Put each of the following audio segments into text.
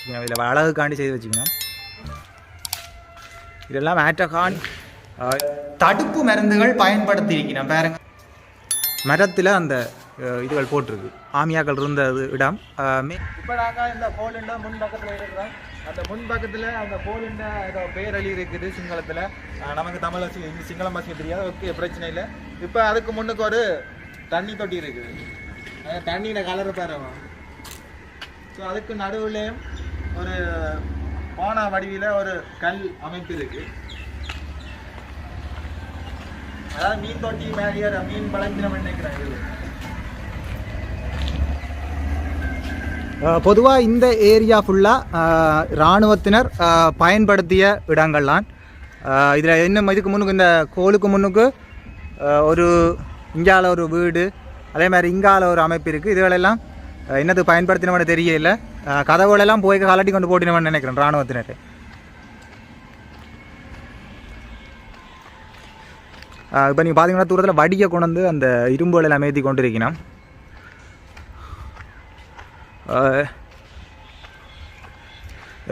வச்சுக்கணும் இதில் அழகுக்காண்டி செய்து வச்சுக்கணும் இதெல்லாம் ஆட்டகான் தடுப்பு மருந்துகள் பயன்படுத்தி பாருங்க மரத்தில் அந்த இதுகள் போட்டிருக்கு. ஆமியாக்கள் இருந்த இது இடம். மே- இப்போ நாங்கள் இந்த கோலுண்ட முன் பக்கத்தில் இருக்கிறோம். அந்த முன் பக்கத்தில் அந்த கோலுண்ட ஏதோ பேரழி இருக்குது சிங்களத்தில். நமக்கு தமிழ் வசி சிங்களம் பாஷை தெரியாது. ஓகே பிரச்சனை இல்லை. இப்போ அதுக்கு முன்னுக்கு ஒரு தண்ணி தொட்டி இருக்குது. தண்ணியில் கலர் பாருவோம் ஸோ அதுக்கு நடுவுலையும் ஒரு போனா வடிவில் ஒரு கல் அமைப்பு இருக்குது அதாவது மீன் தொட்டி மேலேயே மீன் பழஞ்சினம் நினைக்கிறேன் பொதுவாக இந்த ஏரியா ஃபுல்லாக இராணுவத்தினர் பயன்படுத்திய இடங்கள்லாம் இதில் இன்னும் இதுக்கு முன்னுக்கு இந்த கோலுக்கு முன்னுக்கு ஒரு இங்கால ஒரு வீடு அதே மாதிரி இங்கால ஒரு அமைப்பு இருக்குது இதுகளெல்லாம் என்னது பயன்படுத்தினவனு தெரியல. கதவுகளெல்லாம் போய் கலட்டி கொண்டு போட்டினவன் நினைக்கிறேன் இராணுவத்தினர் இப்போ நீங்கள் பார்த்தீங்கன்னா தூரத்தில் வடியை கொண்டு வந்து அந்த இரும்புகளில் அமைதி கொண்டு இருக்கணும்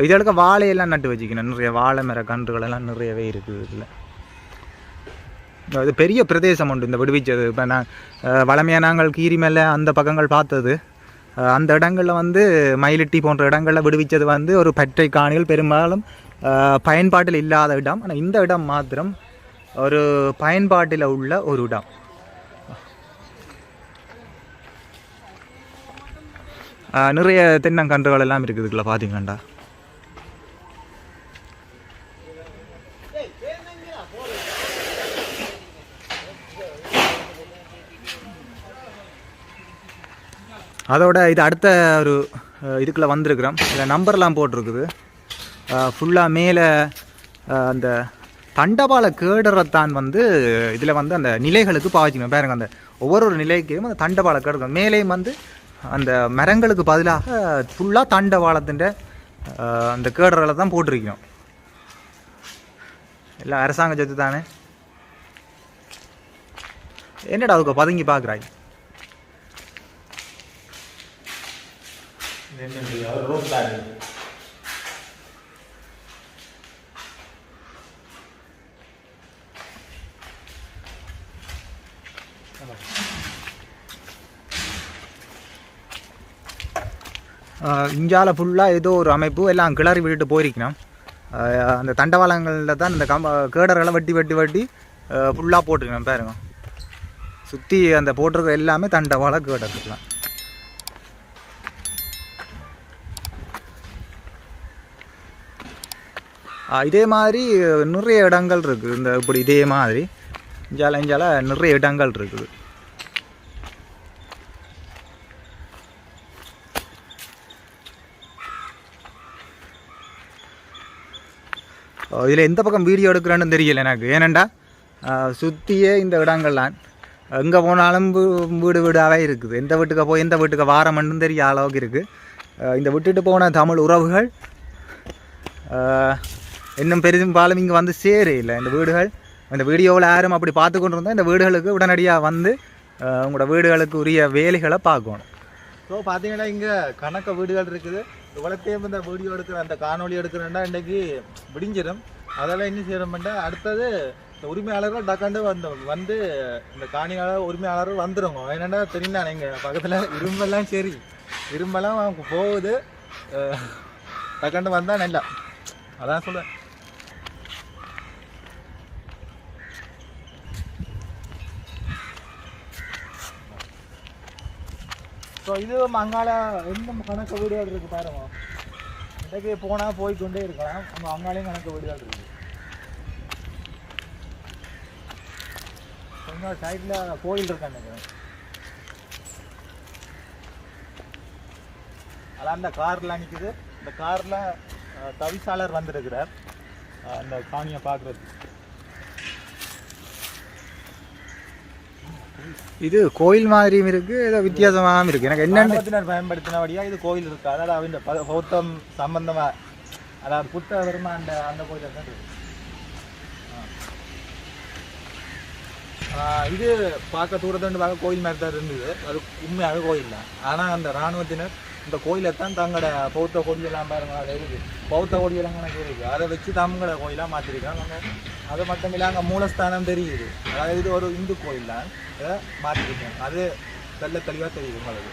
இதற்கு வாழையெல்லாம் நட்டு வச்சுக்கணும் நிறைய வாழை மர கன்றுகள் எல்லாம் நிறையவே இருக்குது இதில். இது பெரிய பிரதேசம் உண்டு இந்த விடுவிச்சது. இப்போ நான் வளமையாக நாங்கள் கீரி மேலே அந்த பக்கங்கள் பார்த்தது. அந்த இடங்களில் வந்து மயிலிட்டி போன்ற இடங்களில் விடுவிச்சது வந்து ஒரு பற்றை காணிகள். பெரும்பாலும் பயன்பாட்டில் இல்லாத இடம். ஆனால் இந்த இடம் மாத்திரம் ஒரு பயன்பாட்டில் உள்ள ஒரு இடம். நிறைய தென்னங்கன்றுகள் எல்லாம் இருக்குதுக்குள்ள பார்த்தீங்கண்டா அதோட இது அடுத்த ஒரு இதுக்குள்ளே இதுக்குள்ள வந்திருக்கிறோம். இதில் நம்பர்லாம் போட்டிருக்குது. ஃபுல்லாக மேலே அந்த தண்டபால கேடுறத்தான் வந்து இதில் வந்து அந்த நிலைகளுக்கு பாவச்சிக்கணும் பாருங்க அந்த ஒவ்வொரு ஒரு நிலைக்கும் அந்த தண்டபால கேடுறோம் மேலேயும் வந்து அந்த மரங்களுக்கு பதிலாக ஃபுல்லாக தண்டவாளத்தின் அந்த கேடுறலை தான் போட்டிருக்கோம். எல்லாம் அரசாங்க சொத்து தானே என்னடா அதுக்கு பதுங்கி பார்க்குறாய் இந்தியாவில் ஃபுல்லாக ஏதோ ஒரு அமைப்பு எல்லாம் கிளறி விட்டுட்டு போயிருக்கணும். அந்த தண்டவாளங்களில் தான் இந்த கம்ப கேடர்களை வெட்டி வெட்டி வெட்டி ஃபுல்லாக போட்டிருக்கணும் பாருங்க. சுற்றி அந்த போட்டிருக்க எல்லாமே தண்டவாள கேடர் இருக்கலாம். இதே மாதிரி நிறைய இடங்கள் இருக்குது. இந்த இப்படி இதே மாதிரி. இஞ்சால இஞ்சால நிறைய இடங்கள் இருக்குது. இதில் எந்த பக்கம் வீடியோ எடுக்கிறேன்னு தெரியல எனக்கு. ஏனண்டா சுற்றியே இந்த இடங்கள்லாம் எங்கே போனாலும் வீடு வீடாகவே இருக்குது. எந்த வீட்டுக்கு போய் எந்த வீட்டுக்கு வாரமன்னு தெரிய அளவுக்கு இருக்குது. இந்த விட்டுட்டு போன தமிழ் உறவுகள் இன்னும் பெரிதும் பெரும்பாலும் இங்கே வந்து சேரே இல்லை. இந்த வீடுகள் இந்த வீடியோவில் யாரும் அப்படி பார்த்து கொண்டு இருந்தால் இந்த வீடுகளுக்கு உடனடியாக வந்து உங்களோட வீடுகளுக்கு உரிய வேலைகளை பார்க்கணும். ஸோ பார்த்தீங்கன்னா இங்கே கணக்க வீடுகள் இருக்குது. இவ்வளோத்தையும் இந்த வீடியோ எடுக்கிற அந்த காணொலி எடுக்கிறேன்னா இன்றைக்கி விடிஞ்சிடும். அதெல்லாம் என்ன செய்யறோம்னா அடுத்தது இந்த உரிமையாளர்கள் டக்காண்டு வந்து வந்து இந்த காணியாளர் உரிமையாளர் வந்துடுங்க என்னென்னா தெரியுமா நீங்கள் பக்கத்தில் இரும்பெல்லாம் சரி. இரும்பெல்லாம் அவங்க போகுது டக்காண்டு வந்தால் நல்லா. அதான் சொல்லுவேன் ஸோ இது அங்கால எந்த கணக்கு வீடுகள் இருக்குது பாருங்க. இன்றைக்கு போனால் போய்க்கொண்டே இருக்கலாம். நம்ம அங்காலையும் கணக்கு வீடுகள் இருக்குது கொஞ்சம் சைடில் கோயில் இருக்கு நினைக்கிறேன் அதான் அந்த கார்லாம் நிற்குது இந்த காரில் தவிசாளர் வந்திருக்கிறார். அந்த காணியை பார்க்குறதுக்கு. இது கோயில் மாதிரியும் இருக்குது ஏதோ வித்தியாசமாகவும் இருக்கு. எனக்கு என்னென்ன ராணுவத்தினர் பயன்படுத்தினபடியா இது கோயில் இருக்கு. அதாவது அவங்க பௌத்தம் சம்பந்தமா அதாவது புத்த வருமா அந்த அந்த கோயில் தான் இருக்கு. இது பார்க்க தூரத்துண்டு பார்க்க கோயில் மாதிரி தான் இருந்தது. அது உண்மையாக கோயில் தான். ஆனால் அந்த இராணுவத்தினர் இந்த கோயிலை தான் தங்களோட பௌத்த கொடியெல்லாம் பாருங்க அது இருக்கு பௌத்த கொடியெல்லாம் கணக்கு இருக்கு. அதை வச்சு தங்களோட கோயிலாக மாற்றிருக்காங்க அது மட்டும் இல்லை அங்கே மூலஸ்தானம் தெரியுது. அதாவது இது ஒரு இந்து கோயில் தான். அதை அது தெல்ல தெளிவாக தெரியுது உங்களுக்கு.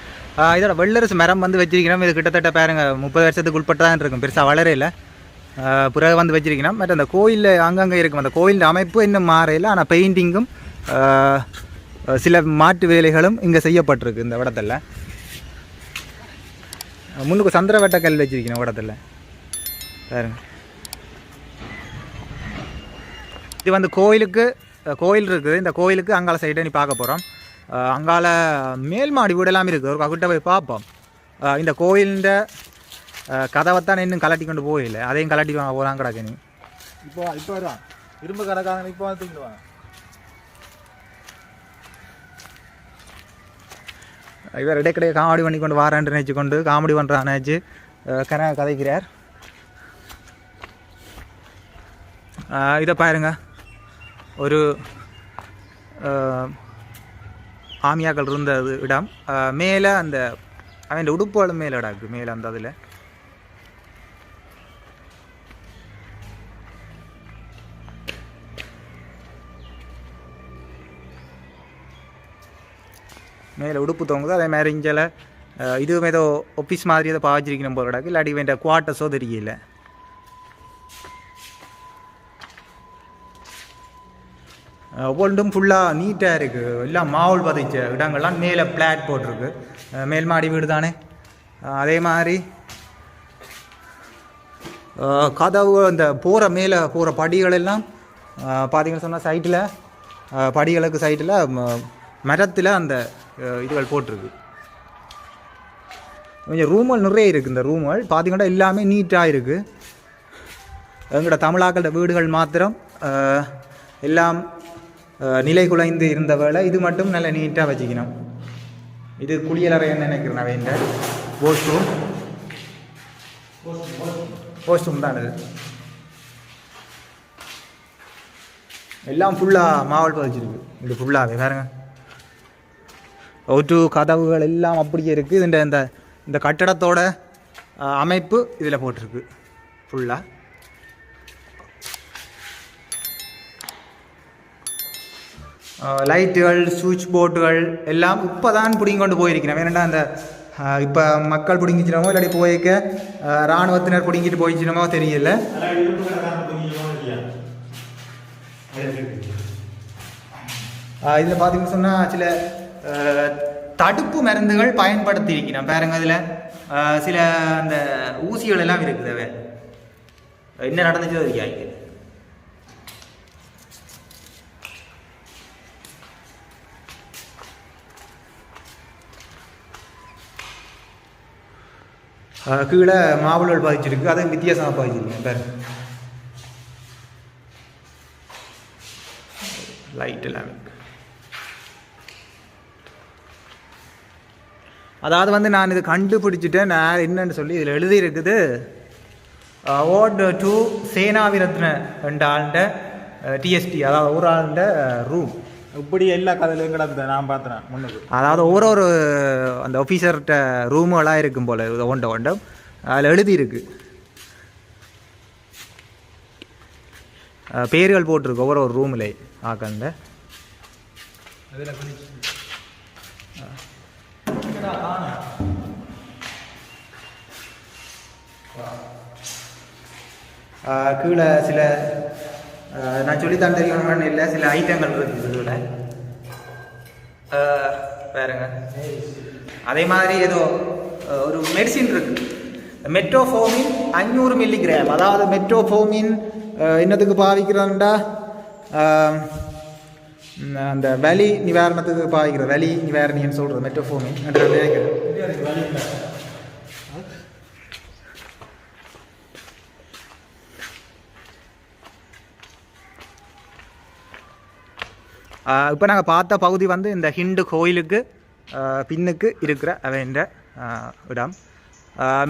இதோட வெள்ளரசு மரம் வந்து வச்சிருக்கிறோம். இது கிட்டத்தட்ட பாருங்க முப்பது வருஷத்துக்கு உட்பட்டதான் இருக்கும். பெருசாக வளரையில் பிறகு வந்து வச்சிருக்கணும் பட் அந்த கோயிலில் அங்கங்கே இருக்கும். அந்த கோயில் அமைப்பு இன்னும் மாறையில் ஆனால் பெயிண்டிங்கும் சில மாட்டு வேலைகளும் இங்கே செய்யப்பட்டிருக்கு இந்த இடத்துல. முன்னுக்கு சந்திரவட்ட கல் வச்சிருக்கணும் இடத்துல. பாருங்க. இது வந்து கோயிலுக்கு கோயில் இருக்குது. இந்த கோயிலுக்கு அங்கால சைடை நீ பார்க்க போகிறோம் அங்கால மேல் மாடி வீடெல்லாம் இருக்குது. ஒரு கிட்ட போய் பார்ப்போம். இந்த கோயிலிൻ്റെ கதவைத்தான் இன்னும் கலட்டி கொண்டு போயில்லை அதையும் கலட்டி வாங்க போகிறான் கிடக்கு நீ இப்போ இப்போ வருவான் இரும்பு கடைக்காரங்க இப்போ வந்து தூங்கிடுவாங்க இவர் இடைக்கிடையே காமெடி பண்ணி கொண்டு வாரான்னு நினச்சி கொண்டு காமெடி பண்ணுறான் நினச்சி கன கதைக்கிறார். இதை பாருங்க. ஒரு ஆமியாக்கள் இருந்த இடம். மேலே அந்த அவன் உடுப்புகளும் மேலே இடாக்கு மேலே அந்த அதில் மேலே உடுப்பு தொங்குது அதே மாதிரி இங்கே இதுவும் ஏதோ ஒஃபீஸ் மாதிரி ஏதோ பாவச்சிருக்கணும் போகிற இடாக்கு இல்லாட்டி வேண்ட குவார்ட்டர்ஸோ தெரியல. ஒவ்வொன்றும் ஃபுல்லாக நீட்டாக இருக்குது எல்லாம் மாவுல் பதிச்ச இடங்கள்லாம் மேலே பிளாட் போட்டிருக்கு. மேல் மாடி வீடு தானே? அதே மாதிரி கதவு அந்த போகிற மேலே போகிற படிகள் எல்லாம் பார்த்தீங்கன்னு சொன்னால் சைட்டில் படிகளுக்கு சைட்டில் மரத்தில் அந்த இதுகள் போட்டிருக்கு. கொஞ்சம் ரூம்கள் நிறைய இருக்குது இந்த ரூம்கள் பார்த்தீங்கன்னா எல்லாமே நீட்டாக இருக்குது எங்களோட தமிழாக்களோட வீடுகள் மாத்திரம் எல்லாம் நிலை குலைந்து இருந்த வேலை இது மட்டும் நல்ல நீட்டாக வச்சுக்கணும். இது குளியலறைன்னு நினைக்கிறேன் நான் வேண்ட? வாஷ்ரூம் வாஷ்ரூம் தான் இது எல்லாம் ஃபுல்லாக மாவல் பதிச்சிருக்கு இது ஃபுல்லாகவே பாருங்க. ஒட்டு கதவுகள் எல்லாம் அப்படியே இருக்குது இந்த இந்த இந்த கட்டடத்தோட அமைப்பு இதில் போட்டிருக்கு. ஃபுல்லாக லைட்டுகள் சுவிட்ச் போர்டுகள் எல்லாம் இப்போ தான் பிடிங்கி கொண்டு போயிருக்கிறேன். ஏன்னா அந்த இப்போ மக்கள் பிடிங்கிச்சினமோ இல்லாட்டி போயிருக்க இராணுவத்தினர் பிடிங்கிட்டு போயிச்சினமோ தெரியல. இதில் பார்த்தீங்கன்னு சொன்னால் சில தடுப்பு மருந்துகள் பயன்படுத்தி இருக்கிறேன் பாருங்க அதில் சில அந்த ஊசிகள் எல்லாம் இருக்குது என்ன நடந்துச்சோ தெரியாது கீழே மாவுளல் பாதிச்சிருக்கு அதுவும் வித்தியாசமாக பாதிச்சிருக்கு பாரு. லைட் எல்லாமே அதாவது வந்து நான் இது கண்டுபிடிச்சிட்டேன். நான் என்னன்னு சொல்லி இதில் எழுதியிருக்குது. ஓட் டு சேனாவிரத்ன ரெண்டு ஆளுண்ட டிஎஸ்டி அதாவது ஒரு ஆளுண்ட ரூம் இப்படி எல்லா கதையிலையும் கிடந்தது நான் பார்த்தேன் முன்னுக்கு. அதாவது ஒரு ஒரு அந்த ஆஃபீஸர்கிட்ட ரூமுகளாக இருக்கும் போல் இது ஒண்ட ஒண்டம் அதில் எழுதியிருக்கு. பேர்கள் போட்டிருக்கு ஒவ்வொரு ஒரு ரூமில் அஹ் கீழே சில நான் சொல்லித்தான் தெரியணும்னு இல்லை. சில ஐட்டங்கள் இருக்குது இதில். வேறுங்க. அதே மாதிரி ஏதோ ஒரு மெடிசின் இருக்கு. மெட்ரோஃபோமின் அஞ்சூறு மில்லிகிராம் அதாவது மெட்ரோஃபோமின் என்னத்துக்கு பாவிக்கிறோம்டா. அந்த வலி நிவாரணத்துக்கு பாவிக்கிற வலி நிவாரணின்னு சொல்கிறது மெட்ரோஃபோமின் என்று இப்போ நாங்கள் பார்த்த பகுதி வந்து இந்த ஹிண்டு கோயிலுக்கு பின்னுக்கு இருக்கிற அவன்ற இடம்.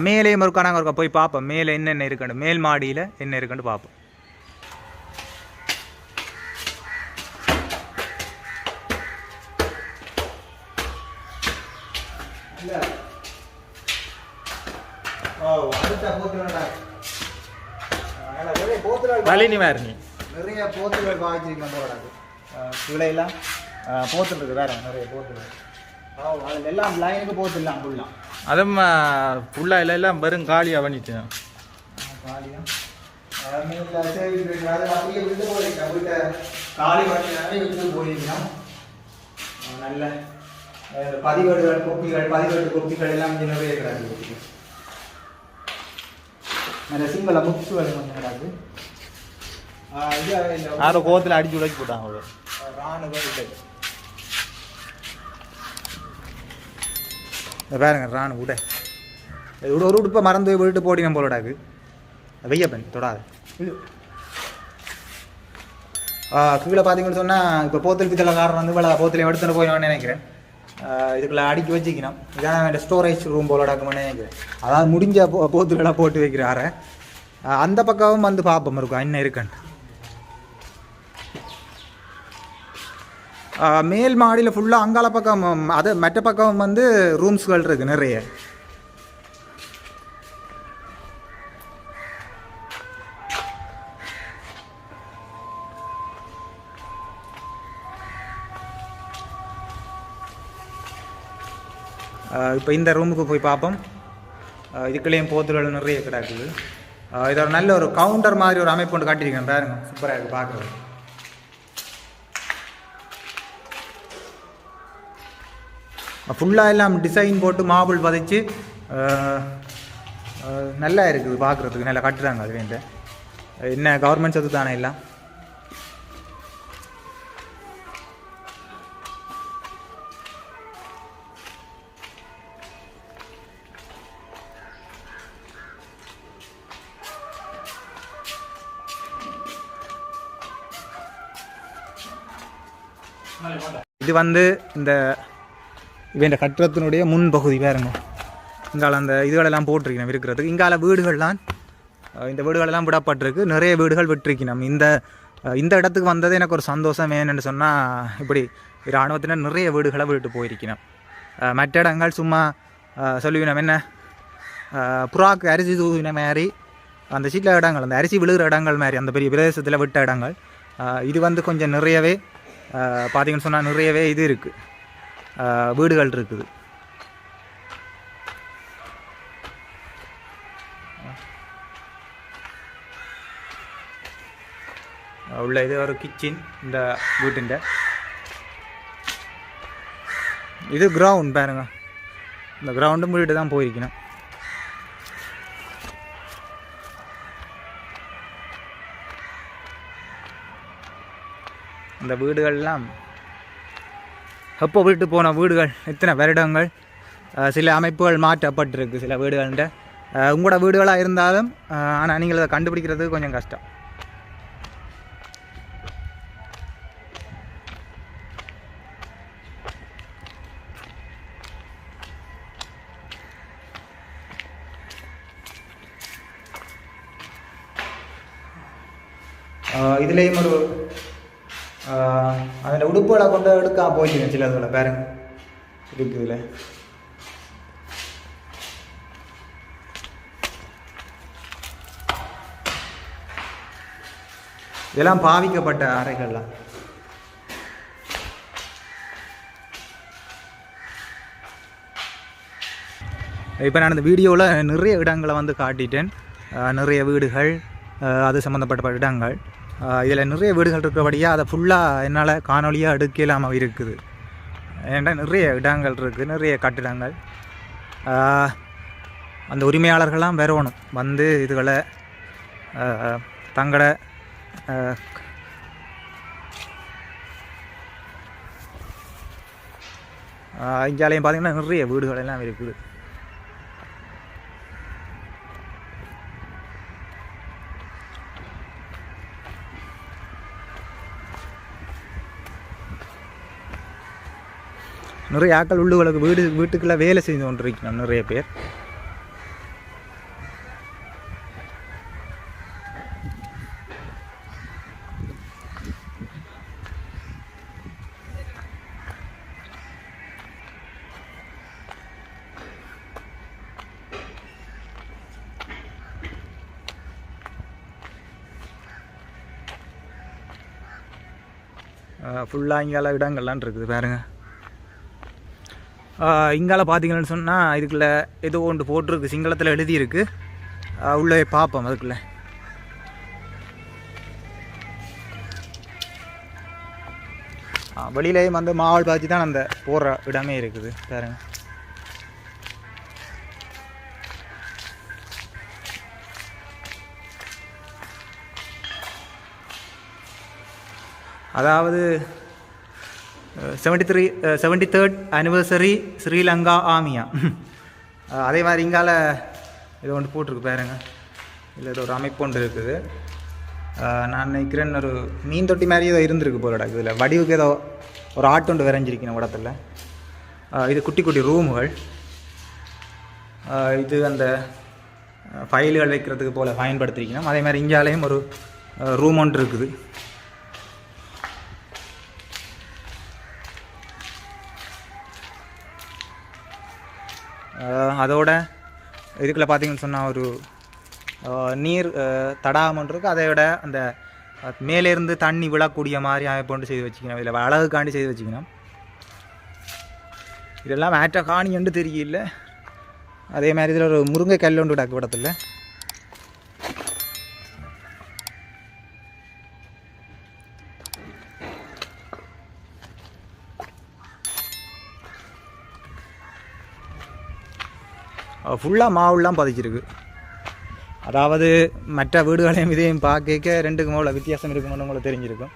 மேலேயும் இருக்கா நாங்கள் ஒருக்கா போய் பார்ப்போம். மேலே என்னென்ன இருக்குன்னு மேல் மாடியில் என்ன இருக்குன்னு பார்ப்போம். வலினி வேறு நீ நிறைய போத்துகள் வாங்கிச்சிருக்கேன் போடாது கீழையெல்லாம் போத்துல் இருக்கு வேற நிறைய அதில் எல்லாம் லைனுக்கு போத்துடலாம் ஃபுல்லாக அதுவும் ஃபுல்லாக இல்லை எல்லாம் வெறும் காலியாக பண்ணிட்டேன் காலியாக நல்ல பதிவேடுகள் கொப்பிகள் பதிவேடு கொப்பிகள் எல்லாம் இங்கே நிறைய கிடக்கு நல்ல சிங்கள புக்ஸுகள் கொஞ்சம் கிடக்கு ஆஹ், இது இந்த யாரோ கோவத்தில் அடிச்சு உடைச்சு போட்டாங்க அவ்வளோ ராணுவ உடை இந்த பாருங்க ராணுவ உடை. இது ஒரு உடுப்பை மறந்து விட்டு போடி நம்ம போலடாக்கு வெய்யப்பன் தொடாது. கீழே பார்த்தீங்கன்னு சொன்னால் இப்போ போத்தல் பித்தளைக்காரன் வந்து இவ்வளோ போத்தலையும் எடுத்துகிட்டு போயிடுவான்னு நினைக்கிறேன். இதுக்குள்ள அடுக்கி வச்சுக்கணும். இதான் வேண்டிய ஸ்டோரேஜ் ரூம் போல அடக்கும்னு நினைக்கிறேன். அதாவது முடிஞ்ச போ போத்துலாம் போட்டு வைக்கிறாரு. அந்த பக்கமும் வந்து பார்ப்போம் இருக்கும் என்ன இருக்குன்னு மேல் மாடியில் ஃபுல்லாக அங்கால பக்கம் அது மற்ற பக்கம் வந்து ரூம்ஸ்கள் இருக்குது நிறைய. இப்போ இந்த ரூமுக்கு போய் பார்ப்போம். இதுக்குள்ளேயும் போத்துகள் நிறைய கிடக்குது. இதோட நல்ல ஒரு கவுண்டர் மாதிரி ஒரு அமைப்பு ஒன்று காட்டியிருக்கேன் பாருங்க. சூப்பராக இருக்குது பார்க்குறது ஃபுல்லாக எல்லாம் டிசைன் போட்டு மாபிள் பதிச்சு நல்லா இருக்குது பார்க்குறதுக்கு. நல்லா கட்டுறாங்க அது வேண்ட என்ன கவர்மெண்ட் சத்து தானே எல்லாம்? இது வந்து இந்த இவன் கட்டிடத்தினுடைய முன் பகுதி பாருங்க. இங்கால அந்த இதுகளெல்லாம் போட்டிருக்கணும் இருக்கிறதுக்கு. இங்கால வீடுகள்லாம் இந்த வீடுகளெல்லாம் விடப்பட்டிருக்கு. நிறைய வீடுகள் விட்டிருக்கணும். இந்த இந்த இடத்துக்கு வந்தது எனக்கு ஒரு சந்தோஷம் வேணும்னு சொன்னால் இப்படி இராணுவத்தினர் நிறைய வீடுகளை விட்டு போயிருக்கணும். மற்ற இடங்கள் சும்மா அஹ், என்ன? புறாக்கு அரிசி தூவின மாதிரி அந்த சீட்ல இடங்கள் அந்த அரிசி விழுகிற இடங்கள் மாதிரி அந்த பெரிய பிரதேசத்தில் விட்ட இடங்கள். இது வந்து கொஞ்சம் நிறையவே அஹ், பார்த்தீங்கன்னு சொன்னால் நிறையவே இது இருக்குது வீடுகள் இருக்குது. உள்ள இது ஒரு கிச்சன் இந்த வீட்டின் இது கிரவுண்ட் பாருங்க. இந்த கிரவுண்டு மூடிட்டு தான் போயிருக்கணும். இந்த வீடுகள்லாம் எப்போ விட்டு போன வீடுகள் இத்தனை வருடங்கள் சில அமைப்புகள் மாற்றப்பட்டிருக்கு சில வீடுகள்கிட்ட உங்களோட வீடுகளாக இருந்தாலும் ஆனால் நீங்கள் அதை கண்டுபிடிக்கிறது கொஞ்சம் கஷ்டம். அதில் கொண்டு எடுக்க சில சிலதுல பாருங்க. இருக்கு இதில் இதெல்லாம் பாவிக்கப்பட்ட அறைகள்லாம். இப்போ நான் இந்த வீடியோவில் நிறைய இடங்களை வந்து காட்டிட்டேன். நிறைய வீடுகள் அஹ் அது சம்மந்தப்பட்ட இடங்கள். இதில் நிறைய வீடுகள் இருக்கிறபடியாக அதை ஃபுல்லாக என்னால் காணொலியாக எடுக்க இல்லாமல் இருக்குது. ஏன்டா நிறைய இடங்கள் இருக்குது நிறைய கட்டிடங்கள். அந்த உரிமையாளர்கள்லாம் வரணும். வந்து இதுகளை அஹ், தங்களோட பார்த்திங்கன்னா நிறைய வீடுகள் எல்லாம் இருக்குது. நிறைய ஆக்கள் உள்ளுகளுக்கு வீடு வீட்டுக்குள்ளே வேலை செய்து கொண்டிருக்கணும் நிறைய பேர். ஃபுல்லாக இங்கால இடங்கள்லாம் இருக்குது பாருங்கள் இங்கால பார்த்தீங்கன்னு சொன்னால் இதுக்குள்ள ஏதோ ஒன்று போட்டிருக்கு சிங்களத்தில் எழுதியிருக்கு. உள்ளே போய் பார்ப்போம் அதுக்குள்ளே வெளியிலேயும் வந்து மாவல் பாத்தி தான் அந்த போகிற இடமே இருக்குது பாருங்க. அதாவது seventy three seventy third anniversary Sri Lanka ஆமியா அதே மாதிரி இங்கால இது ஒன்று போட்டிருக்கு பாருங்க. இல்லை ஏதோ ஒரு அமைப்பு ஒன்று இருக்குது. Uh, நான் நினைக்கிறேன் ஒரு மீன் தொட்டி மாதிரி ஏதோ இருந்திருக்கு போலடா இதில். வடிவுக்கு ஏதோ ஒரு ஆட்டு ஒன்று விரைஞ்சிருக்கணும் இடத்துல. Uh, இது குட்டி குட்டி ரூமுகள். Uh, இது அந்த ஃபைல்கள் வைக்கிறதுக்கு போல் பயன்படுத்திருக்கணும். அதே மாதிரி இங்காலேயும் ஒரு ரூம் ஒன்று இருக்குது. அதோட இதுக்குள்ள பார்த்தீங்கன்னு சொன்னால் ஒரு நீர் அஹ், தடாகம் இருக்குது அதை விட அந்த மேலேருந்து தண்ணி விழக்கூடிய மாதிரி அமைப்பு செய்து வச்சுக்கணும். இதில் அழகுக்காண்டி செய்து வச்சுக்கணும். இதெல்லாம் மேட்ட என்று தெரியல அதே மாதிரி இதில் ஒரு முருங்கை கல் ஒன்று கிடக்கு படத்தில். ஃபுல்லாக மாவுலாம் பதிச்சிருக்கு அதாவது மற்ற வீடுகளையும் இதையும் பார்க்க ரெண்டுக்கும் அவ்வளோ வித்தியாசம் இருக்கும்னு உங்களுக்கு தெரிஞ்சிருக்கும்.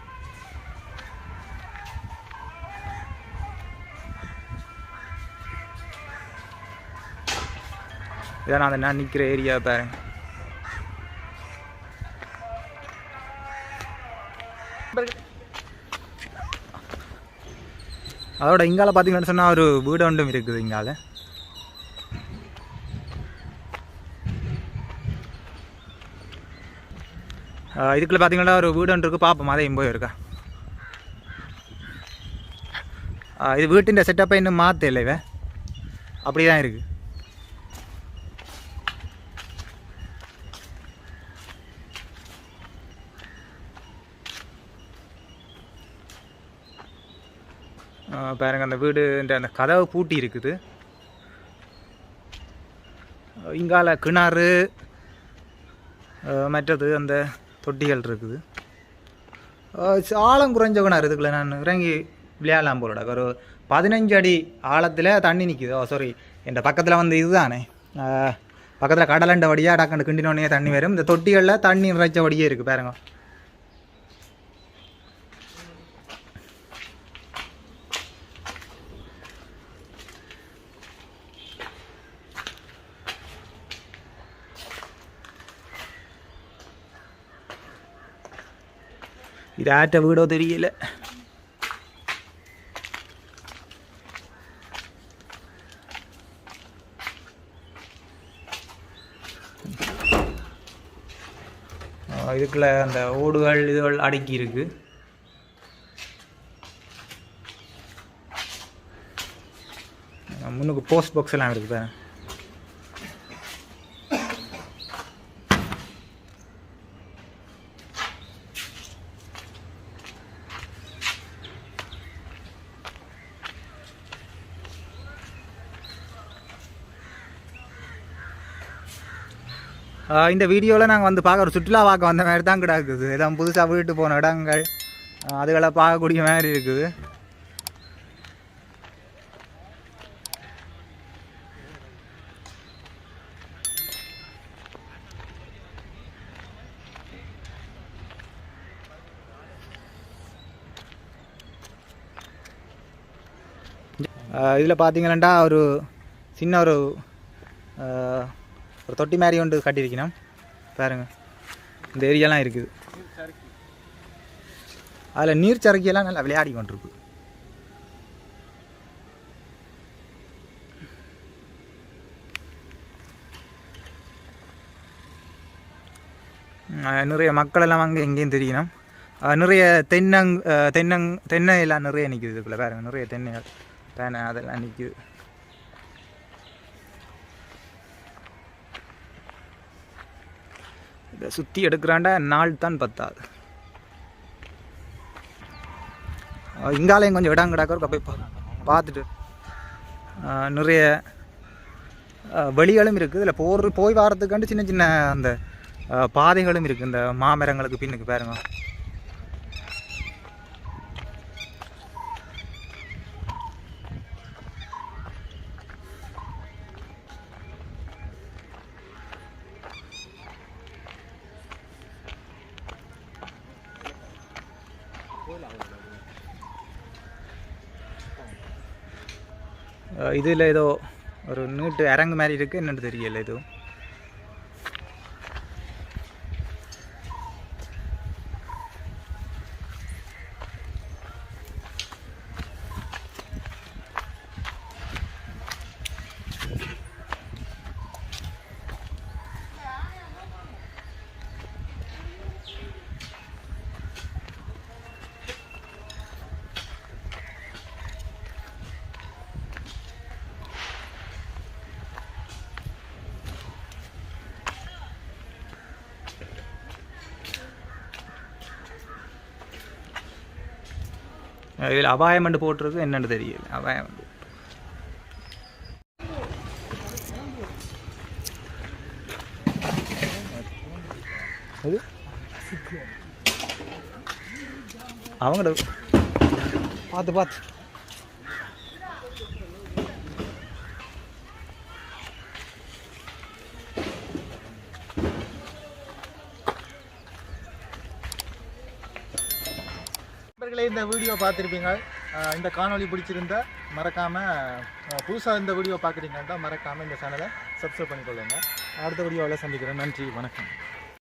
இதான் நான் அந்த நான் நிற்கிற ஏரியா பாரு அதோட இங்கால பார்த்தீங்கன்னு சொன்னால் ஒரு வீடு ஒன்றும் இருக்குது இங்கால. இதுக்குள்ள பார்த்தீங்கன்னா ஒரு வீடு ஒன்று இருக்குது பார்ப்போம் அதையும் போய் இருக்கா? இது வீட்டின் செட்டப்பை இன்னும் மாற்ற இல்லை இவ அப்படி தான் இருக்குது பாருங்க அந்த வீடு அந்த கதவு பூட்டி இருக்குது. இங்கால கிணறு மற்றது அந்த தொட்டிகள் இருக்குது. ஆழம் குறைஞ்ச கிணறு இதுக்குள்ள நான் இறங்கி விளையாடலாம் போலடா ஒரு பதினஞ்சு அடி ஆழத்தில் தண்ணி நிற்குது ஓ சாரி என் பக்கத்தில் வந்து இதுதானே. பக்கத்தில் கடலண்ட வடியாக டக்கண்டு கிண்டினோடனே தண்ணி வரும். இந்த தொட்டிகளில் தண்ணி நிறைச்ச வடியே இருக்குது பாருங்க. இது ஆற்ற வீடோ தெரியல இதுக்குள்ள அந்த ஓடுகள் இதுகள் அடுக்கி இருக்கு முன்னுக்கு போஸ்ட் பாக்ஸ் எல்லாம் இருக்கு இந்த வீடியோவில் நாங்கள் வந்து பார்க்க ஒரு சுற்றுலா பார்க்க வந்த மாதிரி தான் கிடக்குது. ஏதாவது புதுசாக போயிட்டு போன இடங்கள். அதுகளை பார்க்கக்கூடிய மாதிரி இருக்குது. இதில் பார்த்தீங்கன்னா ஒரு சின்ன ஒரு ஒரு தொட்டி மாதிரி ஒன்று கட்டியிருக்கணும். பாருங்க. இந்த ஏரியாலாம் இருக்குது. அதில் நீர் சறுக்கியெல்லாம் நல்லா விளையாடி கொண்டிருக்கு. நிறைய மக்கள் எல்லாம் அங்கே எங்கேயும் தெரியணும் நிறைய தென்னங் தென்னங் தென்னை எல்லாம் நிறைய நிற்கிது இதுக்குள்ளே. பாருங்க நிறைய தென்னைகள் பேனை அதெல்லாம் நிற்கிது இதை சுற்றி எடுக்கிறாண்டா நாள் தான் பத்தாது. இங்காலையும் கொஞ்சம் இடம் கிடக்க போய் பார்த்துட்டு. நிறைய வழிகளும் இருக்குது. இதில் போர் போய் வாரத்துக்காண்டு சின்ன சின்ன அந்த பாதைகளும் இருக்குது இந்த மாமரங்களுக்கு பின்னுக்கு பாருங்கள் இதுல ஏதோ ஒரு நீட்டு இறங்கு மாதிரி இருக்குது என்னென்னு தெரியல எதுவும் இதில் அபாயம் என்று போட்டிருக்கு என்னன்னு தெரியல. அபாயம் அவங்களோட பார்த்து பார்த்து. இந்த வீடியோ பார்த்துருப்பீங்க. இந்த காணொளி பிடிச்சிருந்தா மறக்காமல் புதுசாக இந்த வீடியோ பார்க்குறீங்கன்னா மறக்காமல் இந்த சேனலை சப்ஸ்கிரைப் பண்ணிக்கொள்ளுங்க. அடுத்த வீடியோவில் சந்திக்கிறேன். நன்றி. வணக்கம்.